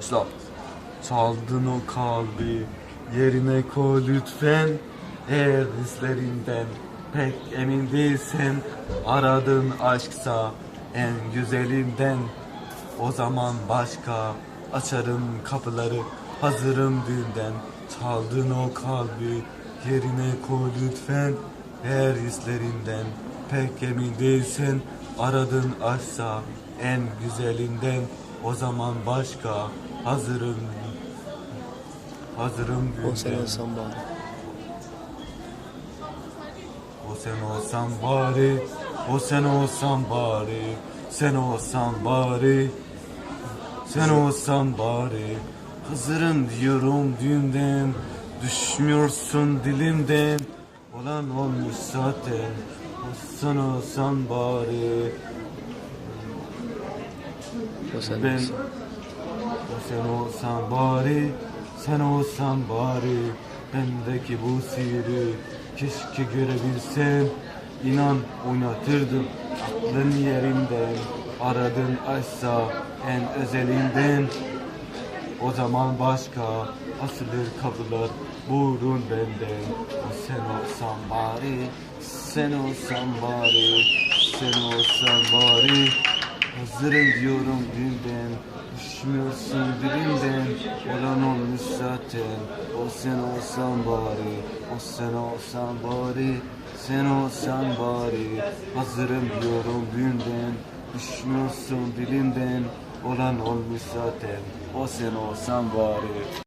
Başla. Çaldın o kalbi yerine koy lütfen. Eğer hislerinden pek emin değilsen Aradığın aşksa en güzelinden. O zaman başka açarım kapıları Hazırım düğünden. Çaldın o kalbi yerine koy lütfen. Eğer hislerinden pek emin değilsen Aradığın aşksa en güzelinden O zaman başka hazırım Hazırım O sen düğünden olsan bari. O sen olsan bari, o sen olsan bari, sen olsan bari, sen olsan bari. Hazırım diyorum düğünden, düşmüyorsun dilimden. Olan olmuş zaten, o sen olsan bari. Ben, sen olsan bari, sen olsan bari. Bendeki bu sihiri keşke görebilsen. İnan oynatırdım aklın yerinden. Aradın aşsa en özelinden. O zaman başka asılır kapılar vurun benden. O sen olsan bari, sen olsan bari, sen olsan bari. Hazırım diyorum dünden, düşmüyorsun dilimden. Olan olmuş zaten, o sen olsan bari, o sen olsan bari. Sen olsan bari, hazırım diyorum dünden. Düşmüyorsun dilimden, olan olmuş zaten, o sen olsan bari.